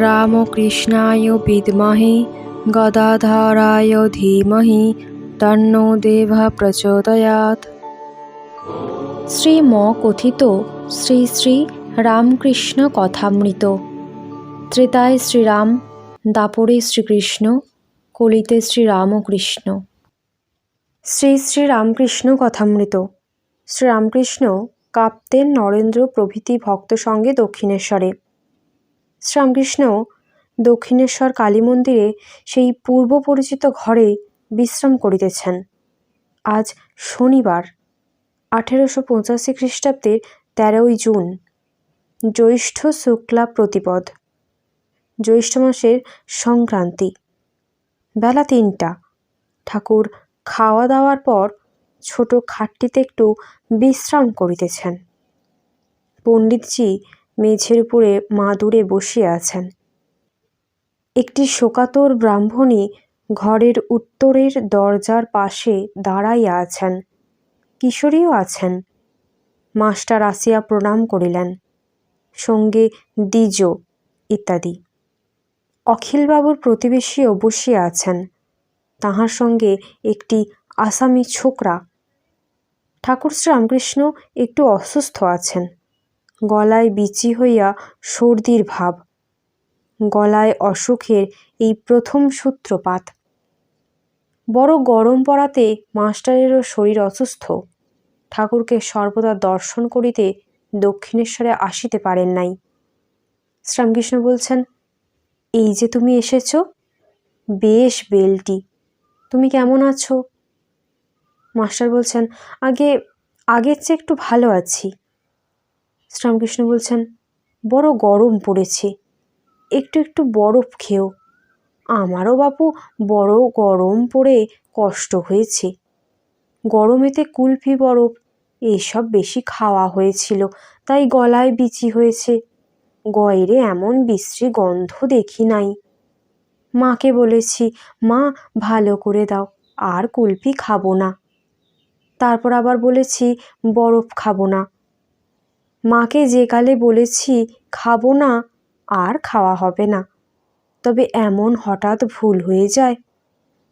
রামকৃষ্ণায় বিদ্মহে গদাধরায় ধীমহি তন্নো দেবা প্রচোদয়াৎ শ্রীম কথিত শ্রী শ্রী রামকৃষ্ণ কথামৃত ত্রেতায় শ্রীরাম দাপরে শ্রীকৃষ্ণ কলিতে শ্রীরামকৃষ্ণ শ্রী শ্রী রামকৃষ্ণ কথামৃত শ্রীরামকৃষ্ণ কাপ্তেন নরেন্দ্র প্রভৃতি ভক্ত সঙ্গে দক্ষিণেশ্বরে শ্রীরামকৃষ্ণ দক্ষিণেশ্বর কালী মন্দিরে সেই পূর্ব পরিচিত ঘরে বিশ্রাম করিতেছেন। আজ শনিবার, আঠেরোশো পঁচাশি খ্রিস্টাব্দের তেরোই জুন, জ্যৈষ্ঠ শুক্লা প্রতিপদ, জ্যৈষ্ঠ মাসের সংক্রান্তি, বেলা তিনটা। ঠাকুর খাওয়া দাওয়ার পর ছোট খাটটিতে একটু বিশ্রাম করিতেছেন। পণ্ডিতজি মেঝের উপরে মাদুরে বসিয়া আছেন। একটি শোকাতর ব্রাহ্মণী ঘরের উত্তরের দরজার পাশে দাঁড়াইয়া আছেন। কিশোরীও আছেন। মাস্টার আসিয়া প্রণাম করিলেন। সঙ্গে দ্বিজ ইত্যাদি। অখিলবাবুর প্রতিবেশীও বসিয়া আছেন। তাহার সঙ্গে একটি আসামি ছোকরা। ঠাকুর শ্রীরামকৃষ্ণ একটু অসুস্থ আছেন। গলায় বিচি হইয়া সর্দির ভাব। গলায় অসুখের এই প্রথম সূত্রপাত। বড় গরম পড়াতে মাস্টারেরও শরীর অসুস্থ। ঠাকুরকে সর্বদা দর্শন করিতে দক্ষিণেশ্বরে আসিতে পারেন নাই। শ্রীরামকৃষ্ণ বলছেন, এই যে তুমি এসেছ, বেশ বেলটি। তুমি কেমন আছো? মাস্টার বলছেন, আগে, আগের চেয়ে একটু ভালো আছি। শ্রীরামকৃষ্ণ বলছেন, বড় গরম পড়েছে। একটু একটু বরফ খেও। আমারও বাপু বড় গরম পড়ে কষ্ট হয়েছে। গরমেতে কুলফি বরফ এইসব বেশি খাওয়া হয়েছিল, তাই গলায় বিচি হয়েছে। গয়রে এমন বিশ্রী গন্ধ দেখি নাই। মাকে বলেছি, মা, ভালো করে দাও, আর কুলফি খাব না। তারপর আবার বলেছি, বরফ খাব না। মাকে যে কালে বলেছি, খাব না, আর খাওয়া হবে না। তবে এমন হঠাৎ ভুল হয়ে যায়।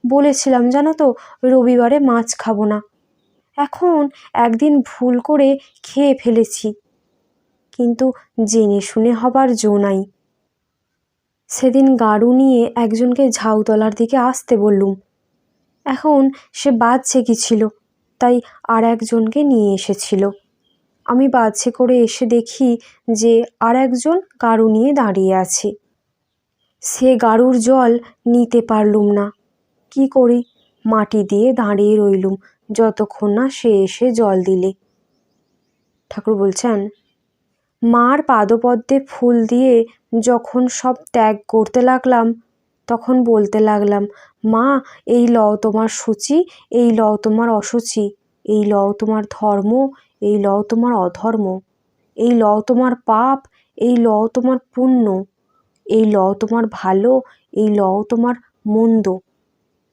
বলেছিলাম, জানো তো, রবিবারে মাছ খাব না। এখন একদিন ভুল করে খেয়ে ফেলেছি, কিন্তু জেনে শুনে হবার জো নাই। সেদিন গাড়ু নিয়ে একজনকে ঝাউতলার দিকে আসতে বললুম। এখন সে বাজছে কি ছিল, তাই আর একজনকে নিয়ে এসেছিল। আমি বাজছে করে এসে দেখি যে আর একজন গাড়ু নিয়ে দাঁড়িয়ে আছে। সে গাড়ুর জল নিতে পারলুম না। কি করি? মাটি দিয়ে দাঁড়িয়ে রইলুম, যতক্ষণ না সে এসে জল দিলে। ঠাকুর বলছেন, মার পাদপদ্মে ফুল দিয়ে যখন সব ত্যাগ করতে লাগলাম, তখন বলতে লাগলাম, মা, এই লও তোমার সূচি, এই লও তোমার অসুচি, এই লও তোমার ধর্ম এই লও তোমার অধর্ম, এই লও তোমার পাপ, এই লও তোমার পুণ্য, এই লও তোমার ভালো, এই লও তোমার মন্দ।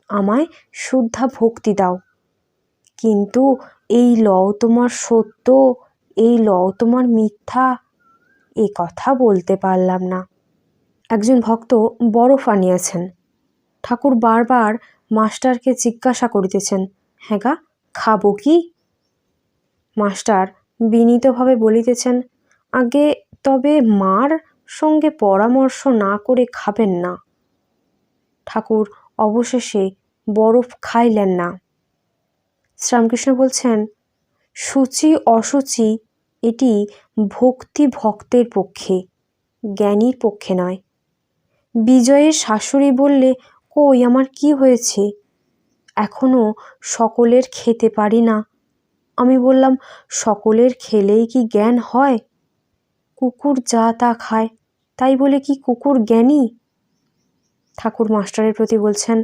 আমায় শুদ্ধা ভক্তি দাও। কিন্তু এই লও তোমার সত্য, এই লও তোমার মিথ্যা, এ কথা বলতে পারলাম না। একজন ভক্ত বরফ আনিয়াছেন ঠাকুর বারবার মাস্টারকে জিজ্ঞাসা করিতেছেন হ্যাঁ গা, খাব কি? মাস্টার বিনীতভাবে বলিতেছেন, আগে তবে মার সঙ্গে পরামর্শ না করে খাবেন না ঠাকুর অবশেষে বরফ খাইলেন না। শ্রীরামকৃষ্ণ বলছেন, সূচি অসুচি, এটি ভক্তি ভক্তের পক্ষে, জ্ঞানীর পক্ষে নয়। বিজয়ের শাশুড়ি বললে, কই, আমার কি হয়েছে? এখনও সকলের খেতে পারি না। আমি বললাম, সকলের খেলেই কি জ্ঞান হয়? কুকুর যা তা খায়, তাই বলে কি কুকুর জ্ঞানী? ঠাকুর মাস্টারের প্রতি বলছেন,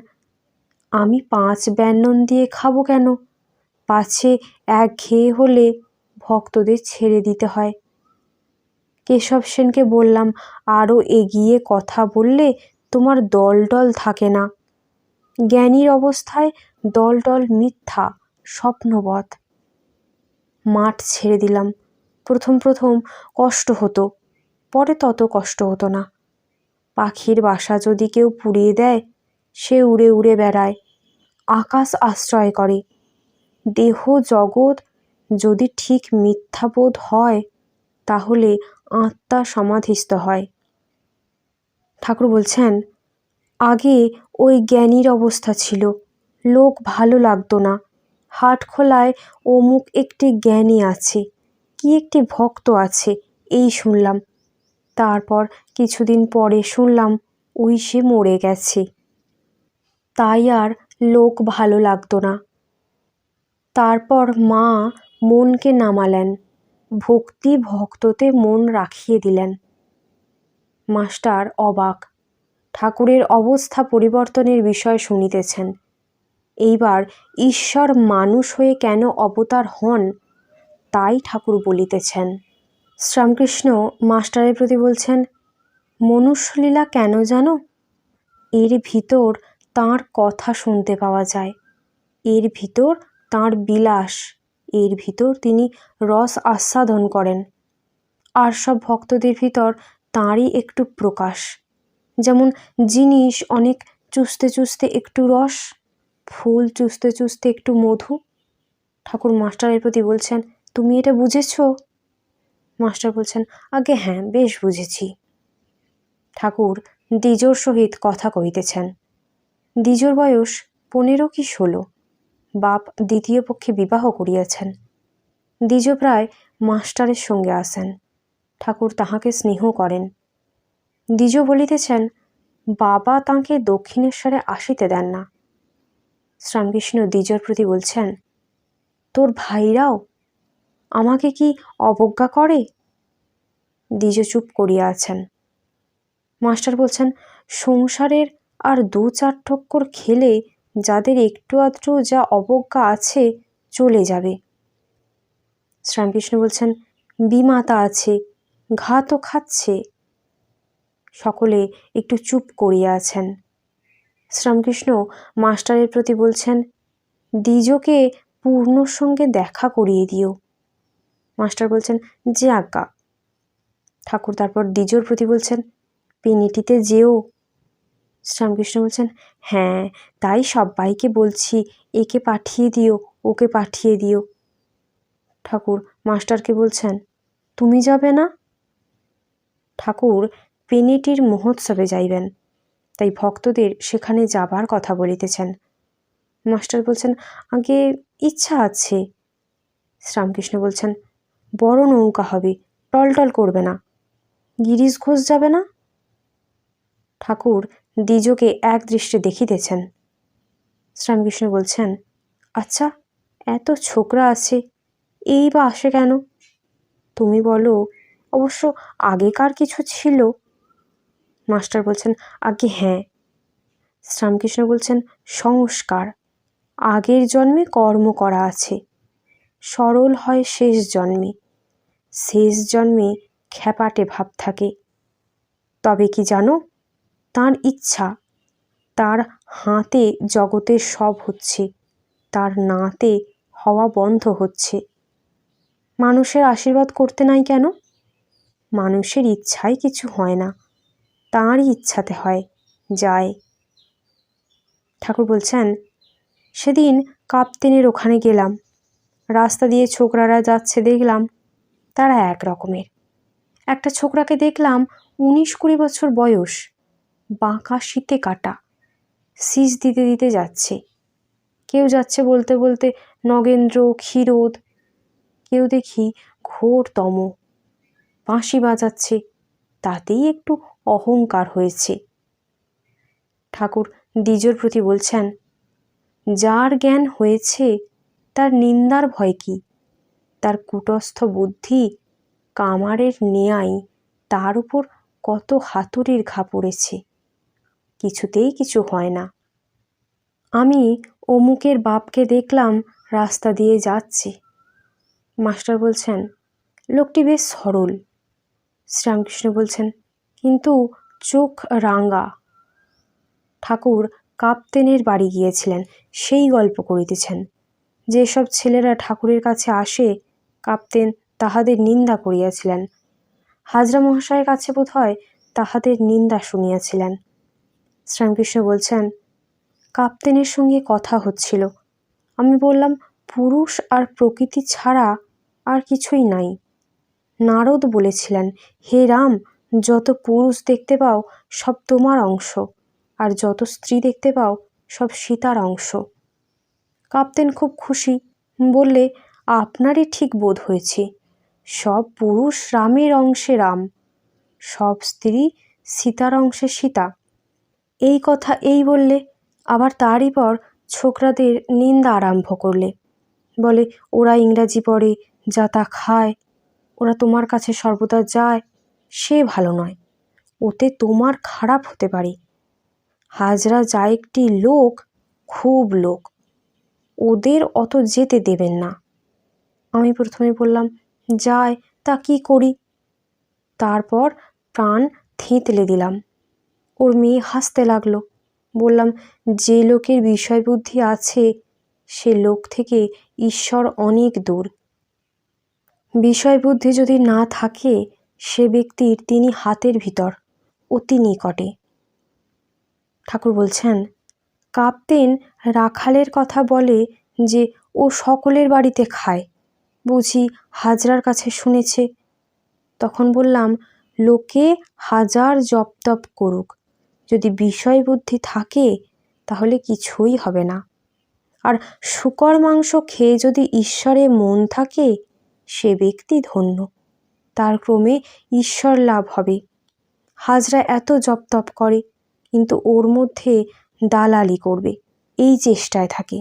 আমি পাঁচ ব্যঞ্জন দিয়ে খাব কেন? পাছে এক ঘেয়ে হলে ভক্তদের ছেড়ে দিতে হয়। কেশব সেনকে বললাম আরও এগিয়ে কথা বললে তোমার দল টল থাকে না। জ্ঞানীর অবস্থায় দল টল মিথ্যা, স্বপ্নবৎ। মাঠ ছেড়ে দিলাম। প্রথম প্রথম কষ্ট হতো, পরে তত কষ্ট হতো না। পাখির বাসা যদি কেউ পুড়িয়ে দেয়, সে উড়ে উড়ে বেড়ায়, আকাশ আশ্রয় করে। দেহ জগৎ যদি ঠিক মিথ্যাবোধ হয়, তাহলে আত্মা সমাধিস্থ হয়। ঠাকুর বলছেন, আগে ওই জ্ঞানীর অবস্থা ছিল, লোক ভালো লাগতো না। হাট খোলায় অমুক একটি জ্ঞানী আছে, কি একটি ভক্ত আছে, এই শুনলাম। তারপর কিছুদিন পরে শুনলাম, ওই সে মরে গেছে। তাই আর লোক ভালো লাগতো না। তারপর মা মনকে নামালেন, ভক্তি ভক্ততে মন রাখিয়ে দিলেন। মাস্টার অবাক, ঠাকুরের অবস্থা পরিবর্তনের বিষয় শুনিতেছেন। এইবার ঈশ্বর মানুষ হয়ে কেন অবতার হন? তাই ঠাকুর বলিতেছেন। শ্রীরামকৃষ্ণ মাস্টারের প্রতি বলছেন, মনুষ্যলীলা কেন জানো? এর ভিতর তার কথা শুনতে পাওয়া যায়। এর ভিতর তার বিলাস। এর ভিতর তিনি রস আস্বাদন করেন। আর সব ভক্তদের ভিতর তাঁরই একটু প্রকাশ। যেমন জিনিস অনেক চুষতে চুষতে একটু রস। ফুল চুষতে চুষতে একটু মধু। ঠাকুর মাস্টারের প্রতি বলছেন, তুমি এটা বুঝেছ? মাস্টার বলছেন, আগে হ্যাঁ বেশ বুঝেছি। ঠাকুর দ্বিজোর সহিত কথা কহিতেছেন, দ্বিজোর বয়স পনেরো কি ষোলো? বাপ দ্বিতীয় পক্ষে বিবাহ করিয়াছেন। দ্বিজ প্রায় মাস্টারের সঙ্গে আসেন ঠাকুর তাহাকে স্নেহ করেন। দ্বিজ বলিতেছেন, বাবা তাঁকে দক্ষিণেশ্বরে আসিতে দেন না। শ্রীরামকৃষ্ণ দ্বিজর প্রতি বলছেন, তোর ভাইরাও আমাকে কি অবজ্ঞা করে? দ্বিজ চুপ করিয়া আছেন। মাস্টার বলছেন, সংসারের আর দু চার ঠক্কর খেলে যাদের একটু আধটু যা অবজ্ঞা আছে চলে যাবে। শ্রীরামকৃষ্ণ বলছেন, বিমাতা আছে ঘা তো খাচ্ছে। সকলে একটু চুপ করিয়া আছেন। শ্রীরামকৃষ্ণ মাস্টারের প্রতি বলছেন, দ্বিজকে পূর্ণর সঙ্গে দেখা করিয়ে দিও। মাস্টার বলছেন যে আজ্ঞা ঠাকুর তারপর দ্বিজোর প্রতি বলছেন, পেনিটিতে যেও। শ্রীরামকৃষ্ণ বলছেন হ্যাঁ তাই সবাইকে বলছি, একে পাঠিয়ে দিও, ওকে পাঠিয়ে দিও। ঠাকুর মাস্টারকে বলছেন, তুমি যাবে না? ঠাকুর পেনেটির মহোৎসবে যাইবেন। তাই ভক্তদের সেখানে যাবার কথা বলিতেছেন। মাস্টার বলছেন, আগে ইচ্ছা আছে। শ্রীরামকৃষ্ণ বলছেন, বড় নৌকা হবে, টলটল করবে না। গিরিশ ঘোষ যাবে না? ঠাকুর দ্বিজকে এক দৃষ্টে দেখিতেছেন। শ্রীরামকৃষ্ণ বলছেন আচ্ছা এত ছোকরা আছে, এই বা আসে কেন? তুমি বলো, অবশ্য আগেকার কিছু ছিল মাস্টার বলছেন, আগে হ্যাঁ। শ্রীরামকৃষ্ণ বলছেন, সংস্কার। আগের জন্মে কর্ম করা আছে। সরল হয় শেষ জন্মে। শেষ জন্মে খ্যাপাটে ভাব থাকে। তবে কি জানো, তার ইচ্ছা, তার হাতে জগতের সব হচ্ছে, তার নাতে হওয়া বন্ধ হচ্ছে। মানুষের আশীর্বাদ করতে নাই কেন? মানুষের ইচ্ছায় কিছু হয় না। তাঁরই ইচ্ছাতে হয়, যায়। ঠাকুর বলছেন, সেদিন কাপ্তেনের ওখানে গেলাম। রাস্তা দিয়ে ছোকরারা যাচ্ছে দেখলাম, তারা এক রকমের। একটা ছোকরাকে দেখলাম উনিশ কুড়ি বছর বয়স, বাঁকা শীতে কাটা শীষ দিতে দিতে যাচ্ছে। কেউ যাচ্ছে বলতে বলতে নগেন্দ্র, ক্ষীরোদ, কেউ দেখি ঘোর তম বাঁশি বাজাচ্ছে, তাতেই একটু অহংকার হয়েছে। ঠাকুর দ্বিজোর প্রতি বলছেন, যার জ্ঞান হয়েছে, তার নিন্দার ভয় কি? তার কুটস্থ বুদ্ধি কামারের নেয়াই তার উপর কত হাতুড়ির ঘা পড়েছে। কিছুতেই কিছু হয় না। আমি অমুকের বাপকে দেখলাম রাস্তা দিয়ে যাচ্ছে। মাস্টার বলছেন, লোকটি বেশ সরল। শ্রীরামকৃষ্ণ বলছেন কিন্তু চোখ রাঙা। ঠাকুর কাপ্তেনের বাড়ি গিয়েছিলেন, সেই গল্প করিতেছেন। যেসব ছেলেরা ঠাকুরের কাছে আসে, কাপ্তেন তাহাদের নিন্দা করিয়াছিলেন। হাজরা মহাশয়ের কাছে বোধ হয় তাহাদের নিন্দা শুনিয়াছিলেন। শ্রীরামকৃষ্ণ বলছেন, কাপ্তেনের সঙ্গে কথা হচ্ছিল। আমি বললাম, পুরুষ আর প্রকৃতি ছাড়া আর কিছুই নাই। নারদ বলেছিলেন, হে রাম যত পুরুষ দেখতে পাও, সব তোমার অংশ। আর যত স্ত্রী দেখতে পাও, সব সীতার অংশ। কাপ্তেন খুব খুশি, বললে, আপনারই ঠিক বোধ হয়েছে। সব পুরুষ রামের অংশে রাম, সব স্ত্রী সীতার অংশে সীতা। এই কথা এই বললে, আবার তারই পর ছোকরাদের নিন্দা আরম্ভ করলে। বলে, ওরা ইংরাজি পড়ে, যা তা খায়। ওরা তোমার কাছে সর্বদা যায়। সে ভালো নয়। ওতে তোমার খারাপ হতে পারে। হাজরা যা একটি লোক, খুব লোক। ওদের অত যেতে দেবেন না। আমি প্রথমে বললাম যায় তা কি করি? তারপর প্রাণ থেঁতলে দিলাম। ওর মেয়ে হাসতে লাগল। বললাম, যে লোকের বিষয় বুদ্ধি আছে, সে লোক থেকে ঈশ্বর অনেক দূর। বিষয় বুদ্ধি যদি না থাকে সে ব্যক্তির তিনি হাতের ভিতর, অতি নিকটে। ঠাকুর বলছেন, কাপ্তেন রাখালের কথা বলে যে ও সকলের বাড়িতে খায়। বুঝি হাজরার কাছে শুনেছে। তখন বললাম, লোকে হাজার জপ তপ করুক। যদি বিষয় বুদ্ধি থাকে, তাহলে কিছুই হবে না। আর শুকর মাংস খেয়ে যদি ঈশ্বরে মন থাকে, সে ব্যক্তি ধন্য। তার ক্রমে ঈশ্বর লাভ হবে। হাজরা এত জপ তপ করে, কিন্তু ওর মধ্যে দালালি করবে, এই চেষ্টায় থাকে।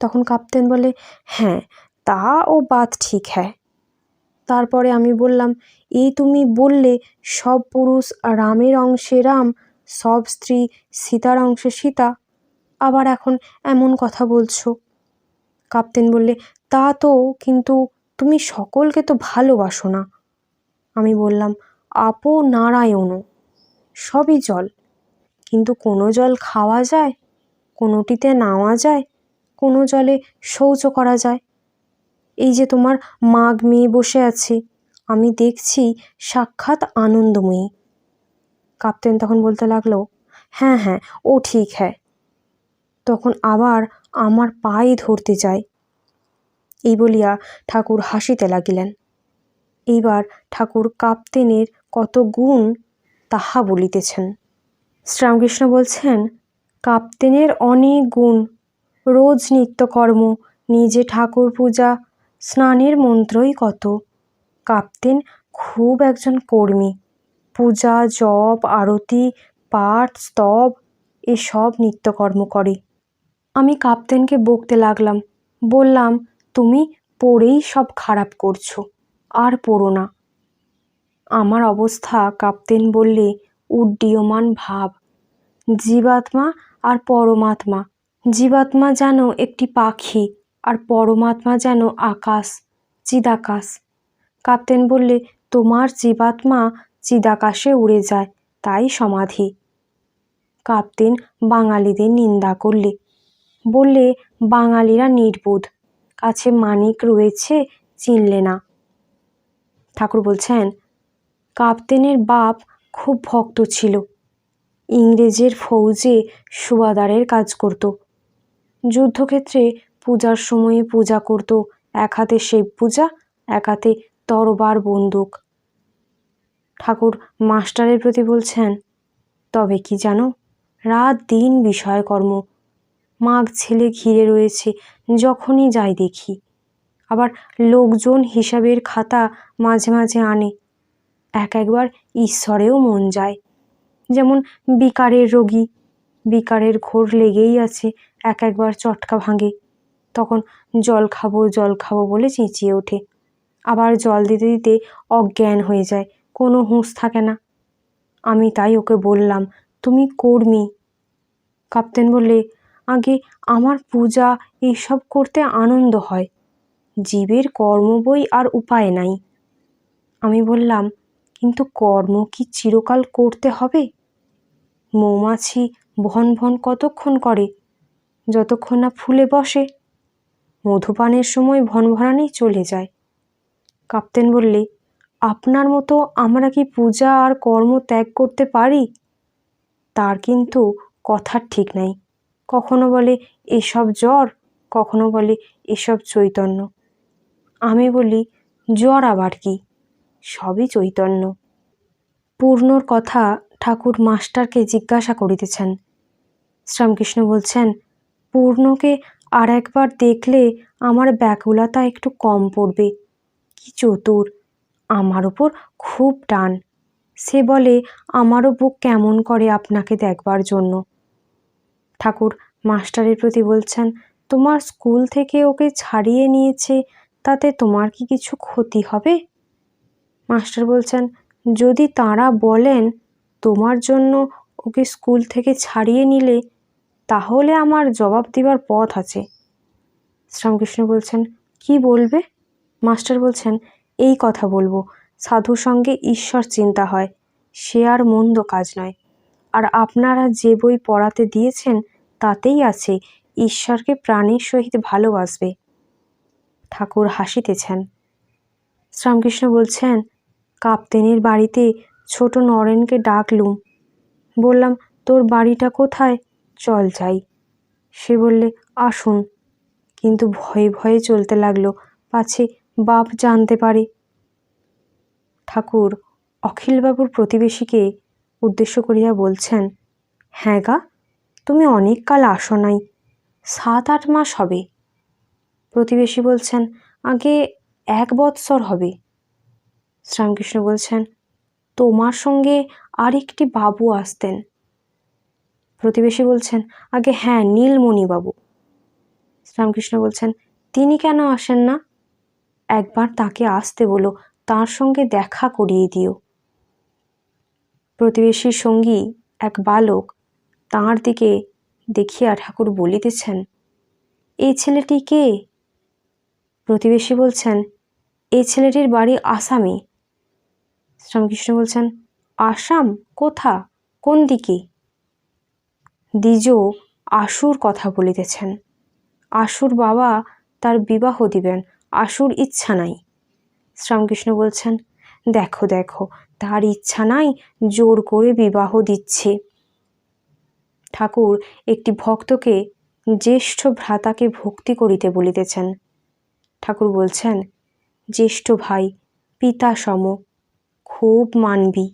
তখন কাপ্তেন বলে হ্যাঁ তা ও বাত ঠিক হ্যাঁ। তারপরে আমি বললাম, এই তুমি বললে সব পুরুষ রামের অংশে রাম, সব স্ত্রী সীতার অংশে সীতা, আবার এখন এমন কথা বলছো? কাপ্তেন বললে, তা তো, কিন্তু তুমি সকলকে তো ভালোবাসো না। আমি বললাম, আপো নারায়ণও, সবই জল। কিন্তু কোনো জল খাওয়া যায়, কোনোটিতে নাওয়া যায়, কোনো জলে শৌচ করা যায়। এই যে তোমার মাঘ মেয়ে বসে আছে, আমি দেখছি সাক্ষাৎ আনন্দময়ী। কাপ্তেন তখন বলতে লাগল হ্যাঁ হ্যাঁ ও ঠিক হ্যাঁ। তখন আবার আমার পায়ে ধরতে যায় এই বলিয়া ঠাকুর হাসিতে লাগিলেন। এইবার ঠাকুর কাপ্তেনের কত গুণ তাহা বলিতেছেন। শ্রীরামকৃষ্ণ বলছেন, কাপ্তেনের অনেক গুণ, রোজ নিত্যকর্ম, নিজে ঠাকুর পূজা, স্নানের মন্ত্রই কত। কাপ্তেন খুব একজন কর্মী। পূজা, জপ, আরতি, পাঠ, স্তব, এসব নিত্যকর্ম করে। আমি কাপ্তেনকে বকতে লাগলাম। বললাম তুমি পড়েই সব খারাপ করছ। আর পড়ো না। আমার অবস্থা, কাপ্তেন বললে, উড্ডীয়মান ভাব। জীবাত্মা আর পরমাত্মা। জীবাত্মা যেন একটি পাখি আর পরমাত্মা যেন আকাশ, চিদাকাশ। কাপ্তেন বললে, তোমার জীবাত্মা চিদাকাশে উড়ে যায়, তাই সমাধি। কাপ্তেন বাঙালিদের নিন্দা করলে। বললে, বাঙালিরা নির্বোধ। কাছে মানিক রয়েছে, চিনলে না। ঠাকুর বলছেন, কাপ্তেনের বাপ খুব ভক্ত ছিল। ইংরেজের ফৌজে সুবাদারের কাজ করত। যুদ্ধক্ষেত্রে পূজার সময়ে পূজা করত। এক হাতে শিব পূজা, এক হাতে তরবার বন্দুক। ঠাকুর মাস্টারের প্রতি বলছেন, তবে কি জানো, রাত দিন বিষয়কর্ম। মাঘ ছেলে ঘিরে রয়েছে, যখনই যাই দেখি। আবার লোকজন হিসাবের খাতা মাঝে মাঝে আনে। এক একবার ঈশ্বরেও মন যায়। যেমন বিকারের রোগী, বিকারের ঘোর লেগেই আছে এক একবার চটকা ভাঙে। তখন জল খাব জল খাব বলে চেঁচিয়ে ওঠে। আবার জল দিতে দিতে অজ্ঞান হয়ে যায়, কোনো হুঁশ থাকে না। আমি তাই ওকে বললাম, তুমি কর্মী। কাপ্তেন বললে আগে আমার পূজা এইসব করতে আনন্দ হয়। জীবের কর্ম বই আর উপায় নাই। আমি বললাম, কিন্তু কর্ম কি চিরকাল করতে হবে? মৌমাছি ভন ভন কতক্ষণ করে? যতক্ষণ না ফুলে বসে। মধুপানের সময় ভনভনানি চলে যায়। কাপ্তেন বললে, আপনার মতো আমরা কি পূজা আর কর্ম ত্যাগ করতে পারি? তার কিন্তু কথার ঠিক নাই। কখনো বলে, এসব জ্বর কখনো বলে, এসব চৈতন্য আমি বলি, জ্বর আবার কি? সবই চৈতন্য পূর্ণর কথা ঠাকুর মাস্টারকে জিজ্ঞাসা করিতেছেন। শ্রীরামকৃষ্ণ বলছেন, পূর্ণকে আর একবার দেখলে আমার ব্যাকুলতা একটু কম পড়বে। কি চতুর! আমার ওপর খুব টান। সে বলে, আমারও বুক কেমন করে আপনাকে দেখবার জন্য ঠাকুর মাস্টারের প্রতি বলছেন, তোমার স্কুল থেকে ওকে ছাড়িয়ে নিয়েছে, তাতে তোমার কি কিছু ক্ষতি হবে? মাস্টার বলছেন, যদি তাঁরা বলেন তোমার জন্য ওকে স্কুল থেকে ছাড়িয়ে নিলে, তাহলে আমার জবাব দেবার পথ আছে। শ্রীরামকৃষ্ণ বলছেন, কি বলবে? মাস্টার বলছেন, এই কথা বলব, সাধুর সঙ্গে ঈশ্বর চিন্তা হয়, সে আর মন্দ কাজ নয়। আর আপনারা যে বই পড়াতে দিয়েছেন তাতেই আছে, ঈশ্বরকে প্রাণের সহিত ভালোবাসবে। ঠাকুর হাসিতেছেন। শ্রীরামকৃষ্ণ বলছেন, কাপ্তেনের বাড়িতে ছোট নরেনকে ডাকলুম। বললাম, তোর বাড়িটা কোথায়? চল যাই। সে বললে, আসুন। কিন্তু ভয়ে ভয়ে চলতে লাগল, পাছে বাপ জানতে পারে। ঠাকুর অখিলবাবুর প্রতিবেশীকে উদ্দেশ্য করিয়া বলছেন হ্যাঁ গা তুমি অনেক কাল আসো নাই। সাত আট মাস হবে। প্রতিবেশী বলছেন, আগে এক বৎসর হবে। শ্রীরামকৃষ্ণ বলছেন, তোমার সঙ্গে আরেকটি বাবু আসতেন। প্রতিবেশী বলছেন, আগে হ্যাঁ নীলমণি বাবু শ্রীরামকৃষ্ণ বলছেন, তিনি কেন আসেন না? একবার তাকে আসতে বলো, তার সঙ্গে দেখা করিয়ে দিও। প্রতিবেশীর সঙ্গী এক বালক তাঁর দিকে দেখিয়া ঠাকুর বলিতেছেন এই ছেলেটি কে? প্রতিবেশী বলছেন এই ছেলেটির বাড়ি আসামি। শ্রীরামকৃষ্ণ বলছেন, আসাম? কোথা? কোন দিকে? দ্বিজ আশুর কথা বলিতেছেন, আশুর বাবা তার বিবাহ দিবেন, আশুর ইচ্ছা নাই। শ্রীরামকৃষ্ণ বলছেন, দেখো দেখো, তার ইচ্ছা নাই, জোর করে বিবাহ দিচ্ছে। ঠাকুর একটি ভক্তকে জ্যেষ্ঠ ভ্রাতাকে ভক্তি করিতে বলিতেছেন। ঠাকুর বলছেন, জ্যেষ্ঠ ভাই পিতা সম খুব মানবি।